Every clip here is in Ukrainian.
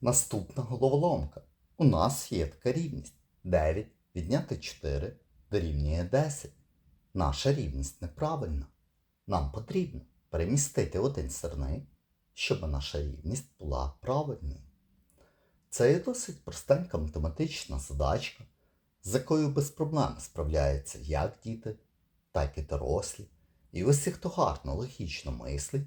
Наступна головоломка. У нас є така рівність. 9 відняти 4 дорівнює 10. Наша рівність неправильна. Нам потрібно перемістити один сирник, щоб наша рівність була правильною. Це є досить простенька математична задачка, з якою без проблем справляються як діти, так і дорослі. І усі, хто гарно логічно мислить,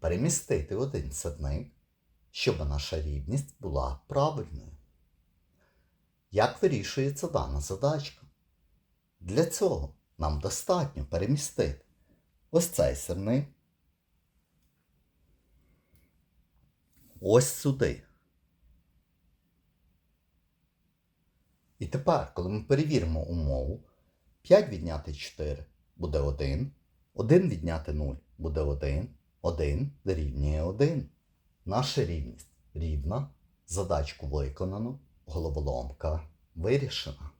перемістити один сирник, щоб наша рівність була правильною. Як вирішується дана задачка? Для цього нам достатньо перемістити ось цей сирник ось сюди. І тепер, коли ми перевіримо умову, 5 відняти 4 буде 1, 1 відняти 0 буде 1, 1 дорівнює 1. Наша рівність рівна, задачку виконано, головоломка вирішена.